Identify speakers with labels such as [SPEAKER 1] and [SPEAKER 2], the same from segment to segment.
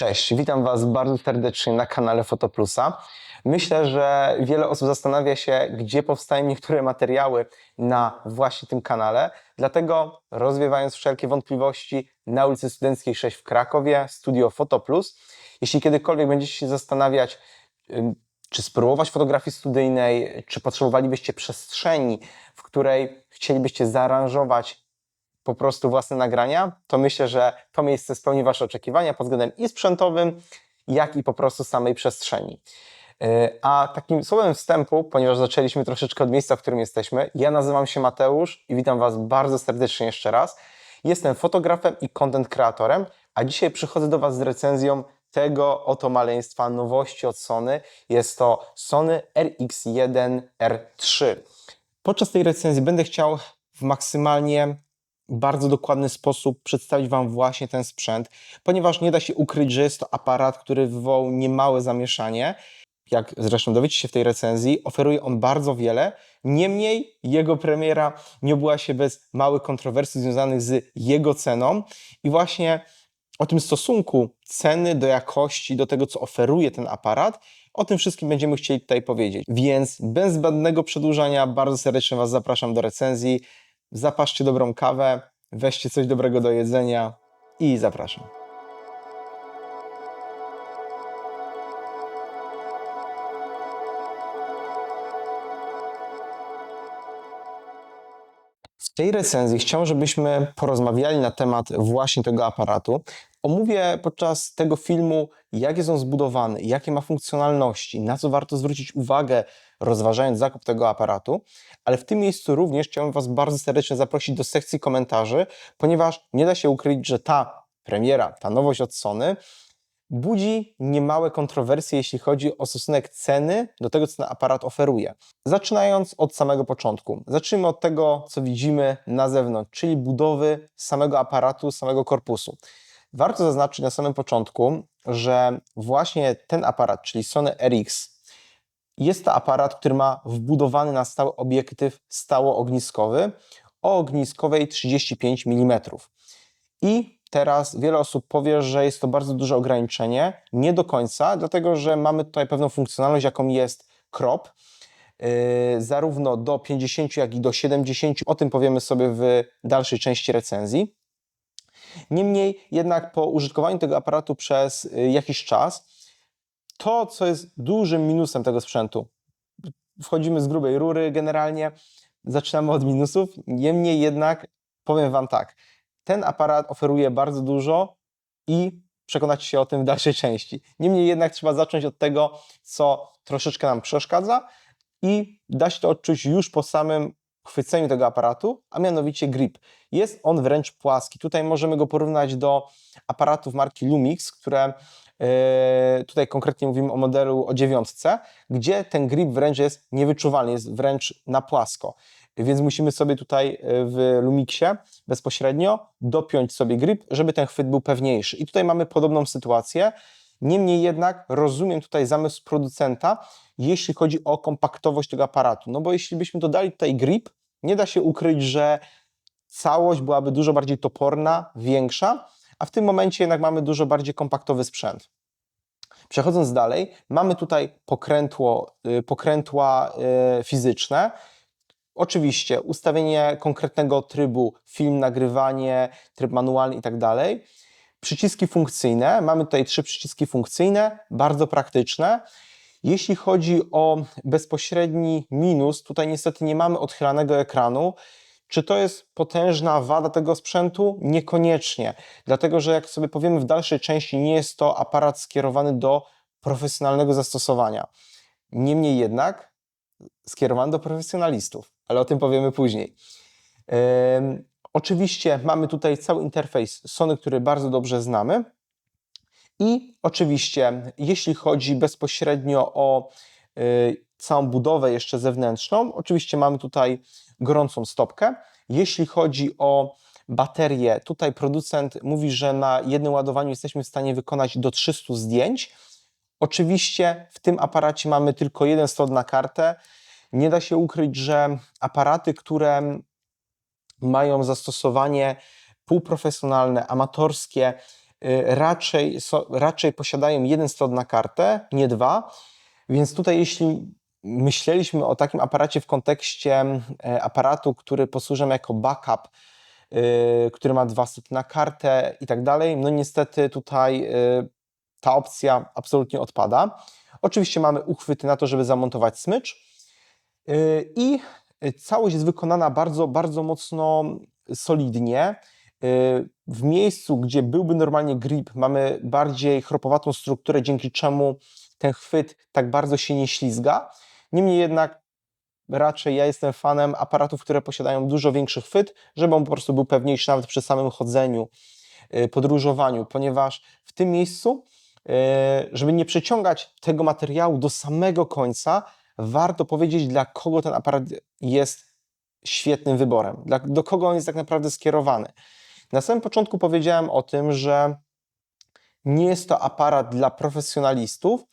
[SPEAKER 1] Cześć, witam Was bardzo serdecznie na kanale Fotoplusa. Myślę, że wiele osób zastanawia się, gdzie powstają niektóre materiały na właśnie tym kanale. Dlatego rozwiewając wszelkie wątpliwości na ulicy Studenckiej 6 w Krakowie, studio Fotoplus. Jeśli kiedykolwiek będziecie się zastanawiać, czy spróbować fotografii studyjnej, czy potrzebowalibyście przestrzeni, w której chcielibyście zaaranżować po prostu własne nagrania, to myślę, że to miejsce spełni Wasze oczekiwania pod względem i sprzętowym, jak i po prostu samej przestrzeni. Yy, A takim słowem wstępu, ponieważ zaczęliśmy troszeczkę od miejsca, w którym jesteśmy, ja nazywam się Mateusz i witam Was bardzo serdecznie jeszcze raz. Jestem fotografem i content kreatorem, a dzisiaj przychodzę do Was z recenzją tego oto maleństwa nowości od Sony. Jest to Sony RX1R3. Podczas tej recenzji będę chciał w maksymalnie bardzo dokładny sposób przedstawić Wam właśnie ten sprzęt, ponieważ nie da się ukryć, że jest to aparat, który wywołał niemałe zamieszanie. Jak zresztą dowiecie się w tej recenzji, oferuje on bardzo wiele. Niemniej jego premiera nie obyła się bez małych kontrowersji związanych z jego ceną i właśnie o tym stosunku ceny do jakości, do tego, co oferuje ten aparat, o tym wszystkim będziemy chcieli tutaj powiedzieć. Więc bez zbędnego przedłużania bardzo serdecznie Was zapraszam do recenzji. Zapaszcie dobrą kawę, weźcie coś dobrego do jedzenia i zapraszam. Tej recenzji chciałem, żebyśmy porozmawiali na temat właśnie tego aparatu. Omówię podczas tego filmu, jak jest on zbudowany, jakie ma funkcjonalności, na co warto zwrócić uwagę, rozważając zakup tego aparatu. Ale w tym miejscu również chciałem Was bardzo serdecznie zaprosić do sekcji komentarzy, ponieważ nie da się ukryć, że ta premiera, ta nowość od Sony budzi niemałe kontrowersje, jeśli chodzi o stosunek ceny do tego, co ten aparat oferuje. Zaczynając od samego początku. Zacznijmy od tego, co widzimy na zewnątrz, czyli budowy samego aparatu, samego korpusu. Warto zaznaczyć na samym początku, że właśnie ten aparat, czyli Sony RX, jest to aparat, który ma wbudowany na stałe obiektyw stało-ogniskowy o ogniskowej 35 mm. I teraz wiele osób powie, że jest to bardzo duże ograniczenie. Nie do końca, dlatego że mamy tutaj pewną funkcjonalność, jaką jest crop, yy, zarówno do 50, jak i do 70. O tym powiemy sobie w dalszej części recenzji. Niemniej jednak po użytkowaniu tego aparatu przez y, jakiś czas, to co jest dużym minusem tego sprzętu, wchodzimy z grubej rury generalnie, zaczynamy od minusów, niemniej jednak powiem Wam tak, ten aparat oferuje bardzo dużo i przekonacie się o tym w dalszej części. Niemniej jednak trzeba zacząć od tego, co troszeczkę nam przeszkadza i da się to odczuć już po samym chwyceniu tego aparatu, a mianowicie grip. Jest on wręcz płaski. Tutaj możemy go porównać do aparatów marki Lumix, które yy, tutaj konkretnie mówimy o modelu o dziewiątce, gdzie ten grip wręcz jest niewyczuwalny, jest wręcz na płasko. Więc musimy sobie tutaj yy, w Lumixie bezpośrednio dopiąć sobie grip, żeby ten chwyt był pewniejszy. I tutaj mamy podobną sytuację. Niemniej jednak rozumiem tutaj zamysł producenta, jeśli chodzi o kompaktowość tego aparatu. No bo jeśli byśmy dodali tutaj grip, nie da się ukryć, że całość byłaby dużo bardziej toporna, większa, a w tym momencie jednak mamy dużo bardziej kompaktowy sprzęt. Przechodząc dalej, mamy tutaj pokrętło, y, pokrętła y, fizyczne. Oczywiście ustawienie konkretnego trybu, film, nagrywanie, tryb manualny i tak dalej. Przyciski funkcyjne, mamy tutaj trzy przyciski funkcyjne, bardzo praktyczne. Jeśli chodzi o bezpośredni minus, tutaj niestety nie mamy odchylanego ekranu. Czy to jest potężna wada tego sprzętu? Niekoniecznie, dlatego że jak sobie powiemy w dalszej części, nie jest to aparat skierowany do profesjonalnego zastosowania. Niemniej jednak skierowany do profesjonalistów, ale o tym powiemy później. Oczywiście mamy tutaj cały interfejs Sony, który bardzo dobrze znamy. I oczywiście, jeśli chodzi bezpośrednio o y, całą budowę jeszcze zewnętrzną, oczywiście mamy tutaj gorącą stopkę. Jeśli chodzi o baterię, tutaj producent mówi, że na jednym ładowaniu jesteśmy w stanie wykonać do 300 zdjęć. Oczywiście w tym aparacie mamy tylko jeden slot na kartę. Nie da się ukryć, że aparaty, które mają zastosowanie półprofesjonalne, amatorskie, y, raczej, raczej posiadają jeden slot na kartę, nie dwa. Więc tutaj, jeśli myśleliśmy o takim aparacie w kontekście e, aparatu, który posłuży jako backup, y, który ma dwa sloty na kartę i tak dalej, no niestety tutaj y, ta opcja absolutnie odpada. Oczywiście mamy uchwyty na to, żeby zamontować smycz i całość jest wykonana bardzo, bardzo mocno solidnie. W miejscu, gdzie byłby normalnie grip, mamy bardziej chropowatą strukturę, dzięki czemu ten chwyt tak bardzo się nie ślizga. Niemniej jednak raczej ja jestem fanem aparatów, które posiadają dużo większy chwyt, żeby on po prostu był pewniejszy nawet przy samym chodzeniu, y, podróżowaniu, ponieważ w tym miejscu, y, żeby nie przeciągać tego materiału do samego końca, warto powiedzieć, dla kogo ten aparat jest świetnym wyborem, dla, do kogo on jest tak naprawdę skierowany. Na samym początku powiedziałem o tym, że nie jest to aparat dla profesjonalistów,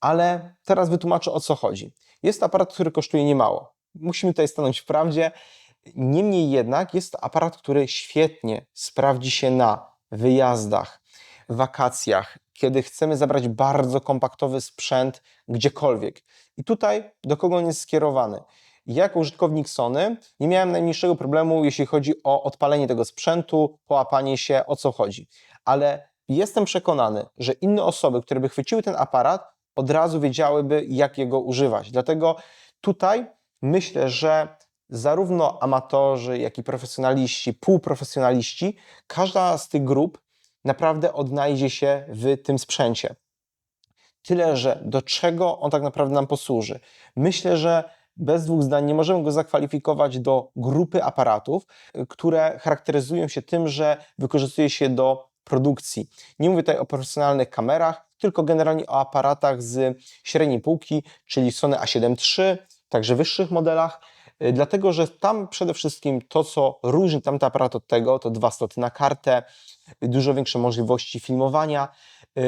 [SPEAKER 1] ale teraz wytłumaczę o co chodzi. Jest to aparat, który kosztuje niemało. Musimy tutaj stanąć w prawdzie. Niemniej jednak jest to aparat, który świetnie sprawdzi się na wyjazdach, wakacjach, kiedy chcemy zabrać bardzo kompaktowy sprzęt gdziekolwiek. I tutaj do kogo on jest skierowany? jako użytkownik Sony nie miałem najmniejszego problemu, jeśli chodzi o odpalenie tego sprzętu, połapanie się, o co chodzi. Ale jestem przekonany, że inne osoby, które by chwyciły ten aparat, od razu wiedziałyby, jak jego używać. Dlatego tutaj myślę, że zarówno amatorzy, jak i profesjonaliści, półprofesjonaliści, każda z tych grup naprawdę odnajdzie się w tym sprzęcie. Tyle, że do czego on tak naprawdę nam posłuży. Myślę, że bez dwóch zdań nie możemy go zakwalifikować do grupy aparatów, które charakteryzują się tym, że wykorzystuje się do produkcji. Nie mówię tutaj o profesjonalnych kamerach, tylko generalnie o aparatach z średniej półki, czyli Sony A7 III, także wyższych modelach, y, dlatego że tam przede wszystkim to, co różni tamten aparat od tego, to dwa sloty na kartę, dużo większe możliwości filmowania, y,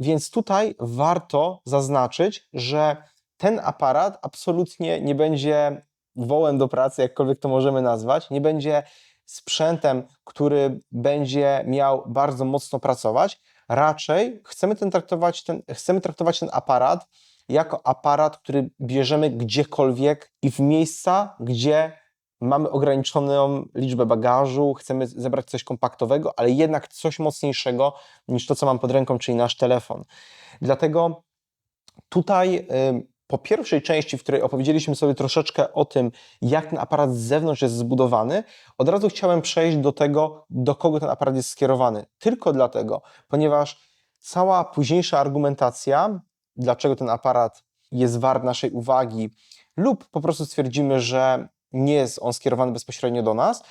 [SPEAKER 1] więc tutaj warto zaznaczyć, że ten aparat absolutnie nie będzie wołem do pracy, jakkolwiek to możemy nazwać, nie będzie sprzętem, który będzie miał bardzo mocno pracować. Raczej chcemy, ten traktować, ten, chcemy traktować ten aparat jako aparat, który bierzemy gdziekolwiek i w miejsca, gdzie mamy ograniczoną liczbę bagażu, chcemy zebrać coś kompaktowego, ale jednak coś mocniejszego niż to, co mam pod ręką, czyli nasz telefon. Dlatego tutaj po pierwszej części, w której opowiedzieliśmy sobie troszeczkę o tym, jak ten aparat z zewnątrz jest zbudowany, od razu chciałem przejść do tego, do kogo ten aparat jest skierowany. Tylko dlatego, ponieważ cała późniejsza argumentacja, dlaczego ten aparat jest wart naszej uwagi, lub po prostu stwierdzimy, że nie jest on skierowany bezpośrednio do nas,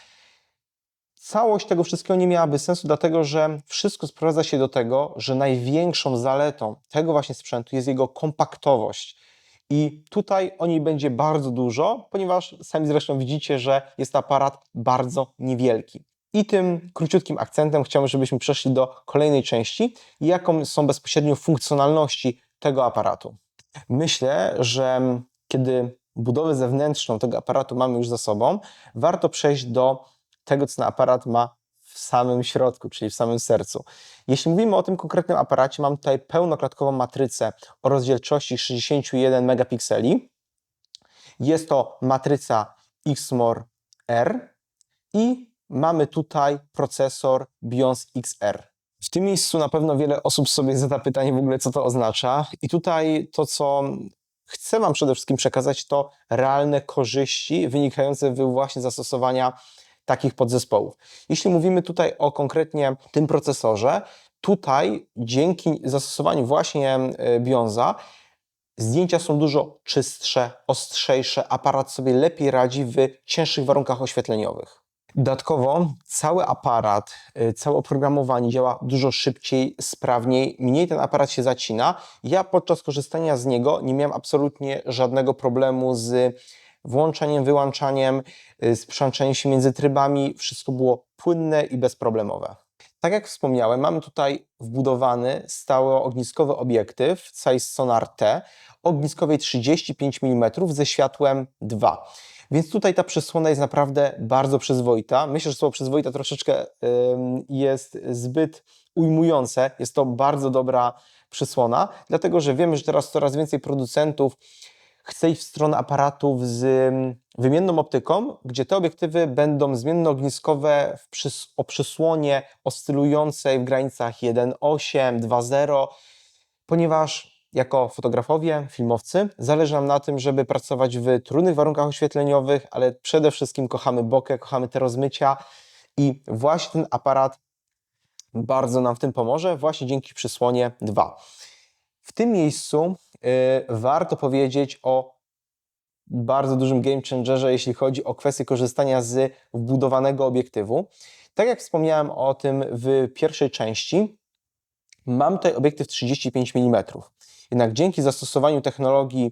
[SPEAKER 1] całość tego wszystkiego nie miałaby sensu, dlatego że wszystko sprowadza się do tego, że największą zaletą tego właśnie sprzętu jest jego kompaktowość. I tutaj o niej będzie bardzo dużo, ponieważ sami zresztą widzicie, że jest to aparat bardzo niewielki. I tym króciutkim akcentem chciałbym, żebyśmy przeszli do kolejnej części, jaką są bezpośrednio funkcjonalności tego aparatu. Myślę, że kiedy budowę zewnętrzną tego aparatu mamy już za sobą, warto przejść do tego, co ten aparat ma w samym środku, czyli w samym sercu. Jeśli mówimy o tym konkretnym aparacie, mam tutaj pełnoklatkową matrycę o rozdzielczości 61 megapikseli. Jest to matryca Xmor R i mamy tutaj procesor BIOS XR. W tym miejscu na pewno wiele osób sobie zada pytanie w ogóle, co to oznacza. I tutaj to, co chcę Wam przede wszystkim przekazać, to realne korzyści wynikające z właśnie zastosowania takich podzespołów. Jeśli mówimy tutaj o konkretnie tym procesorze, tutaj dzięki zastosowaniu właśnie e, Bionza zdjęcia są dużo czystsze, ostrzejsze, aparat sobie lepiej radzi w cięższych warunkach oświetleniowych. Dodatkowo cały aparat, e, całe oprogramowanie działa dużo szybciej, sprawniej, mniej ten aparat się zacina. Ja podczas korzystania z niego nie miałem absolutnie żadnego problemu z włączaniem, wyłączaniem, y, sprzęczeniem się między trybami, wszystko było płynne i bezproblemowe. Tak jak wspomniałem, mamy tutaj wbudowany stały ogniskowy obiektyw Zeiss Sonar T ogniskowej 35 mm ze światłem 2. Więc tutaj ta przysłona jest naprawdę bardzo przyzwoita. Myślę, że słowo przyzwoita troszeczkę jest zbyt ujmujące. Jest to bardzo dobra przysłona, dlatego że wiemy, że teraz coraz więcej producentów chce iść w stronę aparatów z ym, wymienną optyką, gdzie te obiektywy będą zmiennoogniskowe w przys- o przysłonie oscylującej w granicach 1.8, 2.0, ponieważ jako fotografowie, filmowcy, zależy nam na tym, żeby pracować w trudnych warunkach oświetleniowych, ale przede wszystkim kochamy bokeh, kochamy te rozmycia i właśnie ten aparat bardzo nam w tym pomoże, właśnie dzięki przysłonie 2. W tym miejscu y, warto powiedzieć o bardzo dużym game changerze, jeśli chodzi o kwestię korzystania z wbudowanego obiektywu. Tak jak wspomniałem o tym w pierwszej części, mam tutaj obiektyw 35 mm. Jednak dzięki zastosowaniu technologii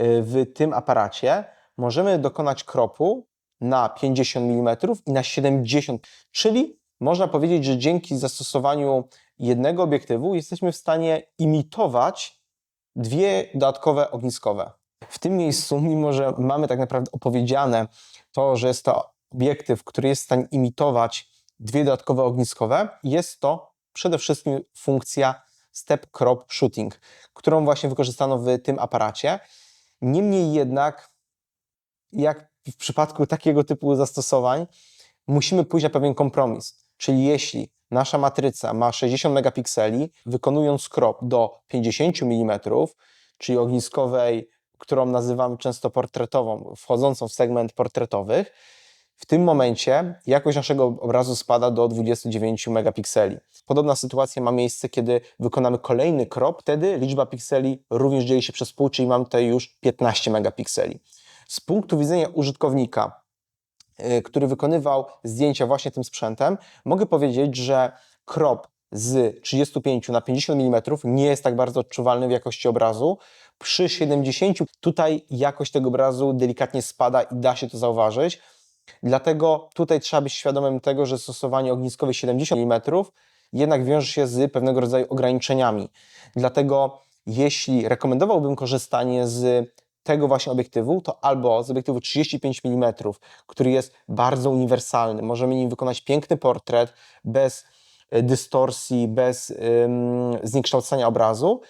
[SPEAKER 1] y, w tym aparacie możemy dokonać kropu na 50 mm i na 70, czyli można powiedzieć, że dzięki zastosowaniu jednego obiektywu jesteśmy w stanie imitować dwie dodatkowe ogniskowe. W tym miejscu, mimo że mamy tak naprawdę opowiedziane to, że jest to obiektyw, który jest w stanie imitować dwie dodatkowe ogniskowe, jest to przede wszystkim funkcja step crop shooting, którą właśnie wykorzystano w tym aparacie. Niemniej jednak, jak w przypadku takiego typu zastosowań, musimy pójść na pewien kompromis. Czyli jeśli nasza matryca ma 60 megapikseli, wykonując crop do 50 mm, czyli ogniskowej, którą nazywamy często portretową, wchodzącą w segment portretowych, w tym momencie jakość naszego obrazu spada do 29 megapikseli. Podobna sytuacja ma miejsce, kiedy wykonamy kolejny crop, wtedy liczba pikseli również dzieli się przez pół, czyli mam tutaj już 15 megapikseli. Z punktu widzenia użytkownika, y, który wykonywał zdjęcia właśnie tym sprzętem, mogę powiedzieć, że crop z 35 na 50 mm nie jest tak bardzo odczuwalny w jakości obrazu. Przy 70 tutaj jakość tego obrazu delikatnie spada i da się to zauważyć. Dlatego tutaj trzeba być świadomym tego, że stosowanie ogniskowe 70 mm jednak wiąże się z pewnego rodzaju ograniczeniami. Dlatego jeśli rekomendowałbym korzystanie z tego właśnie obiektywu, to albo z obiektywu 35 mm, który jest bardzo uniwersalny, możemy nim wykonać piękny portret bez e, dystorsji, bez ym, zniekształcenia obrazu,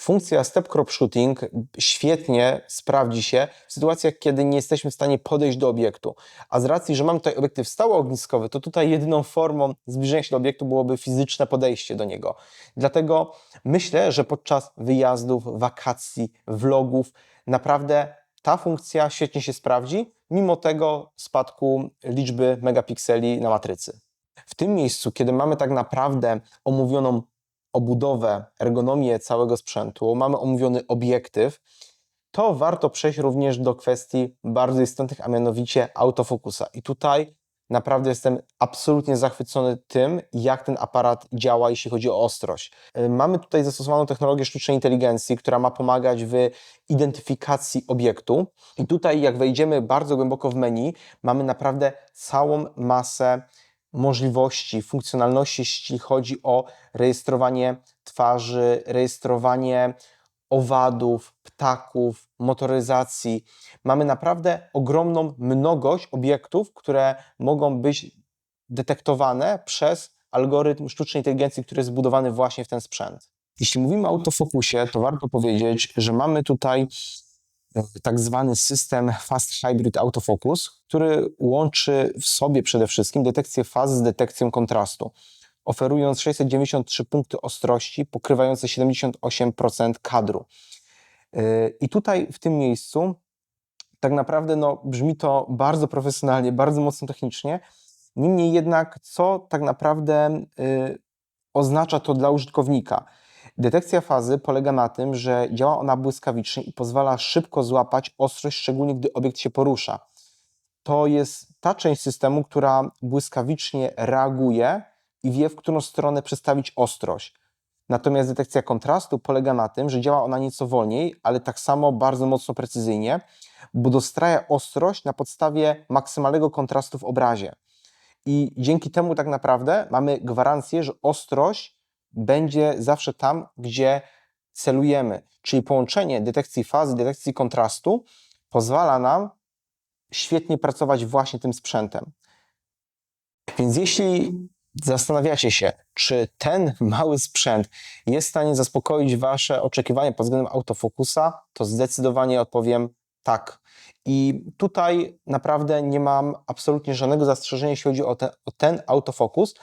[SPEAKER 1] Funkcja step crop shooting świetnie sprawdzi się w sytuacjach, kiedy nie jesteśmy w stanie podejść do obiektu. A z racji, że mam tutaj obiektyw stały ogniskowy, to tutaj jedyną formą zbliżenia się do obiektu byłoby fizyczne podejście do niego. Dlatego myślę, że podczas wyjazdów, wakacji, vlogów naprawdę ta funkcja świetnie się sprawdzi, mimo tego spadku liczby megapikseli na matrycy. W tym miejscu, kiedy mamy tak naprawdę omówioną obudowę, ergonomię całego sprzętu, mamy omówiony obiektyw, to warto przejść również do kwestii bardzo istotnych, a mianowicie autofokusa. I tutaj naprawdę jestem absolutnie zachwycony tym, jak ten aparat działa, jeśli chodzi o ostrość. Y, mamy tutaj zastosowaną technologię sztucznej inteligencji, która ma pomagać w identyfikacji obiektu. I tutaj, jak wejdziemy bardzo głęboko w menu, mamy naprawdę całą masę możliwości, funkcjonalności, jeśli chodzi o rejestrowanie twarzy, rejestrowanie owadów, ptaków, motoryzacji. Mamy naprawdę ogromną mnogość obiektów, które mogą być detektowane przez algorytm sztucznej inteligencji, który jest zbudowany właśnie w ten sprzęt. Jeśli mówimy o autofokusie, to warto powiedzieć, że mamy tutaj tak zwany system Fast Hybrid Autofocus, który łączy w sobie przede wszystkim detekcję fazy z detekcją kontrastu, oferując 693 punkty ostrości pokrywające 78% kadru. Yy, I tutaj w tym miejscu tak naprawdę no, brzmi to bardzo profesjonalnie, bardzo mocno technicznie. Niemniej jednak, co tak naprawdę yy, oznacza to dla użytkownika? Detekcja fazy polega na tym, że działa ona błyskawicznie i pozwala szybko złapać ostrość, szczególnie gdy obiekt się porusza. To jest ta część systemu, która błyskawicznie reaguje i wie, w którą stronę przestawić ostrość. Natomiast detekcja kontrastu polega na tym, że działa ona nieco wolniej, ale tak samo bardzo mocno precyzyjnie, bo dostraja ostrość na podstawie maksymalnego kontrastu w obrazie. I dzięki temu tak naprawdę mamy gwarancję, że ostrość będzie zawsze tam, gdzie celujemy. Czyli połączenie detekcji fazy, detekcji kontrastu pozwala nam świetnie pracować właśnie tym sprzętem. Więc jeśli zastanawiacie się, czy ten mały sprzęt jest w stanie zaspokoić Wasze oczekiwania pod względem autofokusa, to zdecydowanie odpowiem tak. I tutaj naprawdę nie mam absolutnie żadnego zastrzeżenia, jeśli chodzi o ten, o ten autofokus,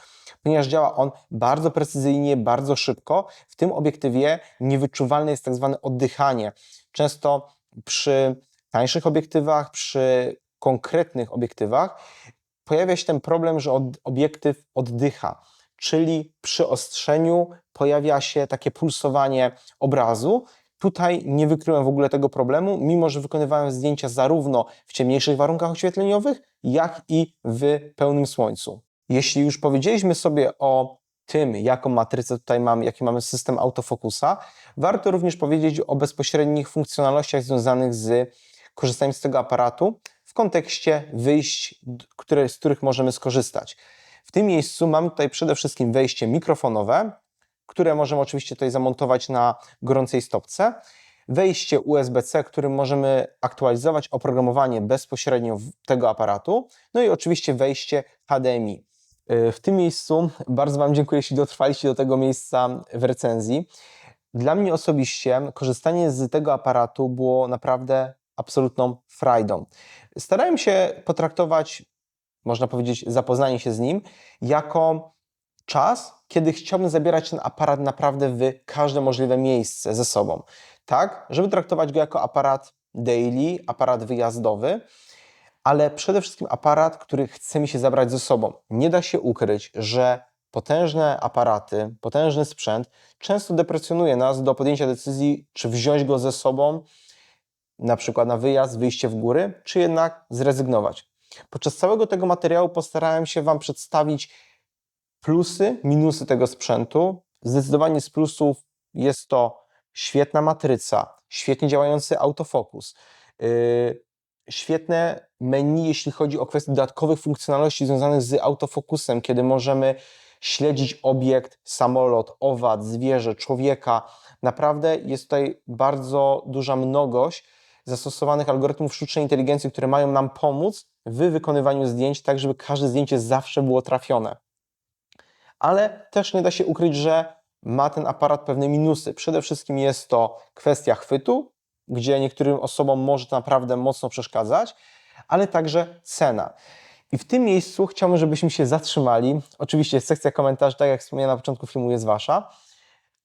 [SPEAKER 1] ponieważ działa on bardzo precyzyjnie, bardzo szybko. W tym obiektywie niewyczuwalne jest tak zwane oddychanie. Często przy tańszych obiektywach, przy konkretnych obiektywach pojawia się ten problem, że obiektyw oddycha, czyli przy ostrzeniu pojawia się takie pulsowanie obrazu. Tutaj nie wykryłem w ogóle tego problemu, mimo że wykonywałem zdjęcia zarówno w ciemniejszych warunkach oświetleniowych, jak i w pełnym słońcu. Jeśli już powiedzieliśmy sobie o tym, jaką matrycę tutaj mamy, jaki mamy system autofokusa, warto również powiedzieć o bezpośrednich funkcjonalnościach związanych z korzystaniem z tego aparatu w kontekście wyjść, które, z których możemy skorzystać. W tym miejscu mamy tutaj przede wszystkim wejście mikrofonowe, które możemy oczywiście tutaj zamontować na gorącej stopce. Wejście USB-C, którym możemy aktualizować oprogramowanie bezpośrednio tego aparatu. No i oczywiście wejście HDMI. Y, w tym miejscu bardzo Wam dziękuję, jeśli dotrwaliście do tego miejsca w recenzji. Dla mnie osobiście korzystanie z tego aparatu było naprawdę absolutną frajdą. Starałem się potraktować, można powiedzieć, zapoznanie się z nim jako czas, kiedy chciałbym zabierać ten aparat naprawdę w każde możliwe miejsce ze sobą. Tak, żeby traktować go jako aparat daily, aparat wyjazdowy, ale przede wszystkim aparat, który chce mi się zabrać ze sobą. Nie da się ukryć, że potężne aparaty, potężny sprzęt często deprecjonuje nas do podjęcia decyzji, czy wziąć go ze sobą, na przykład na wyjazd, wyjście w góry, czy jednak zrezygnować. Podczas całego tego materiału postarałem się Wam przedstawić plusy, minusy tego sprzętu. Zdecydowanie z plusów jest to świetna matryca, świetnie działający autofokus, yy, świetne menu, jeśli chodzi o kwestie dodatkowych funkcjonalności związanych z autofokusem, kiedy możemy śledzić obiekt, samolot, owad, zwierzę, człowieka. Naprawdę jest tutaj bardzo duża mnogość zastosowanych algorytmów sztucznej inteligencji, które mają nam pomóc w wykonywaniu zdjęć, tak żeby każde zdjęcie zawsze było trafione. Ale też nie da się ukryć, że ma ten aparat pewne minusy. Przede wszystkim jest to kwestia chwytu, gdzie niektórym osobom może to naprawdę mocno przeszkadzać, ale także cena. I w tym miejscu chciałbym, żebyśmy się zatrzymali. Oczywiście sekcja komentarzy, tak jak wspomniałem na początku filmu, jest Wasza,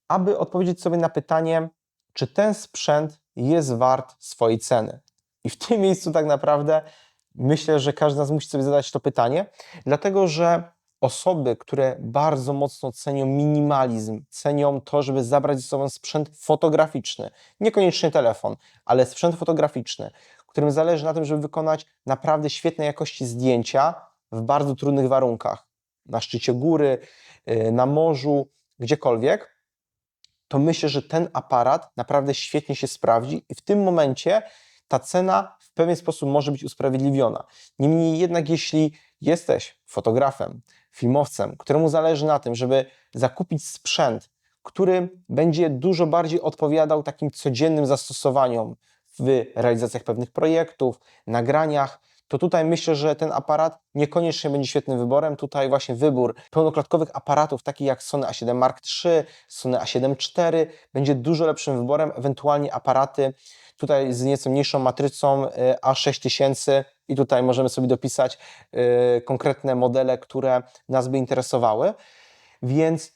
[SPEAKER 1] aby odpowiedzieć sobie na pytanie, czy ten sprzęt jest wart swojej ceny. I w tym miejscu tak naprawdę myślę, że każdy z nas musi sobie zadać to pytanie, dlatego że osoby, które bardzo mocno cenią minimalizm, cenią to, żeby zabrać ze sobą sprzęt fotograficzny, niekoniecznie telefon, ale sprzęt fotograficzny, którym zależy na tym, żeby wykonać naprawdę świetnej jakości zdjęcia w bardzo trudnych warunkach, na szczycie góry, y, na morzu, gdziekolwiek, to myślę, że ten aparat naprawdę świetnie się sprawdzi i w tym momencie ta cena w pewien sposób może być usprawiedliwiona. Niemniej jednak, jeśli jesteś fotografem, filmowcem, któremu zależy na tym, żeby zakupić sprzęt, który będzie dużo bardziej odpowiadał takim codziennym zastosowaniom w realizacjach pewnych projektów, nagraniach, to tutaj myślę, że ten aparat niekoniecznie będzie świetnym wyborem. Tutaj właśnie wybór pełnoklatkowych aparatów, takich jak Sony A7 Mark III, Sony A7 IV, będzie dużo lepszym wyborem. Ewentualnie aparaty tutaj z nieco mniejszą matrycą y, A6000 i tutaj możemy sobie dopisać y, konkretne modele, które nas by interesowały. Więc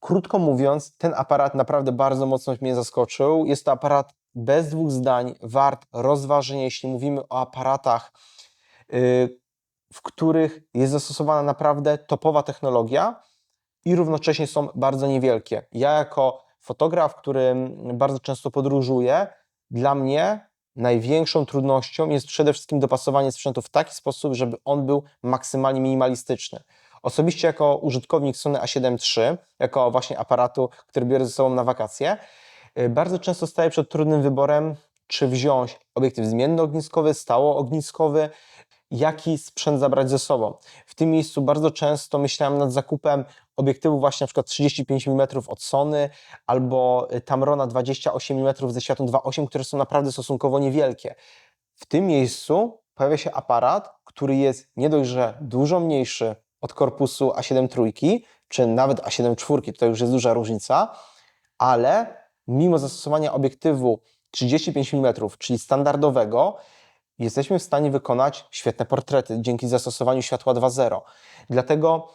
[SPEAKER 1] krótko mówiąc, ten aparat naprawdę bardzo mocno mnie zaskoczył. Jest to aparat bez dwóch zdań wart rozważenia, jeśli mówimy o aparatach, y, w których jest zastosowana naprawdę topowa technologia i równocześnie są bardzo niewielkie. Ja jako fotograf, który bardzo często podróżuje, dla mnie największą trudnością jest przede wszystkim dopasowanie sprzętu w taki sposób, żeby on był maksymalnie minimalistyczny. Osobiście jako użytkownik Sony A7 III, jako właśnie aparatu, który biorę ze sobą na wakacje, y, bardzo często staję przed trudnym wyborem, czy wziąć obiektyw zmiennoogniskowy, stałoogniskowy, jaki sprzęt zabrać ze sobą. W tym miejscu bardzo często myślałem nad zakupem obiektywu właśnie na przykład 35 mm od Sony albo Tamrona 28 mm ze światłem 2.8, które są naprawdę stosunkowo niewielkie. w tym miejscu pojawia się aparat, który jest nie dość, że dużo mniejszy od korpusu A7 trójki, czy nawet A7 czwórki, tutaj już jest duża różnica, ale mimo zastosowania obiektywu 35 mm, czyli standardowego, jesteśmy w stanie wykonać świetne portrety dzięki zastosowaniu światła 2.0. Dlatego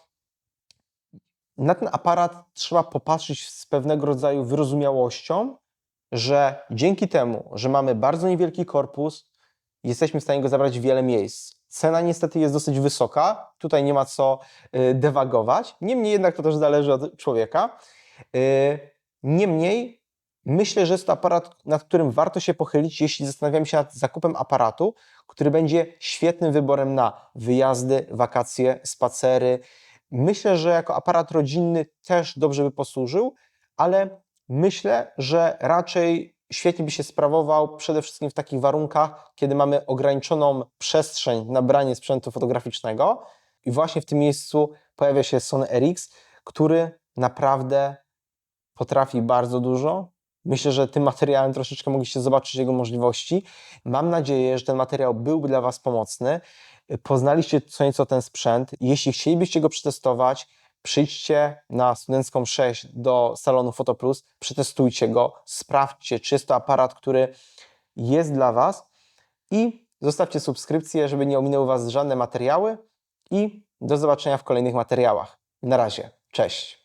[SPEAKER 1] na ten aparat trzeba popatrzeć z pewnego rodzaju wyrozumiałością, że dzięki temu, że mamy bardzo niewielki korpus, jesteśmy w stanie go zabrać wiele miejsc. Cena niestety jest dosyć wysoka, tutaj nie ma co y, dewagować, niemniej jednak to też zależy od człowieka. Y, Niemniej myślę, że jest to aparat, nad którym warto się pochylić, jeśli zastanawiamy się nad zakupem aparatu, który będzie świetnym wyborem na wyjazdy, wakacje, spacery. Myślę, że jako aparat rodzinny też dobrze by posłużył, ale myślę, że raczej świetnie by się sprawował przede wszystkim w takich warunkach, kiedy mamy ograniczoną przestrzeń na branie sprzętu fotograficznego. I właśnie w tym miejscu pojawia się Sony RX, który naprawdę potrafi bardzo dużo. Myślę, że tym materiałem troszeczkę mogliście zobaczyć jego możliwości. Mam nadzieję, że ten materiał byłby dla Was pomocny. Poznaliście co nieco ten sprzęt. Jeśli chcielibyście go przetestować, przyjdźcie na Studencką 6 do salonu Fotoplus, przetestujcie go, sprawdźcie, czy jest to aparat, który jest dla Was i zostawcie subskrypcję, żeby nie ominęły Was żadne materiały i do zobaczenia w kolejnych materiałach. Na razie, cześć!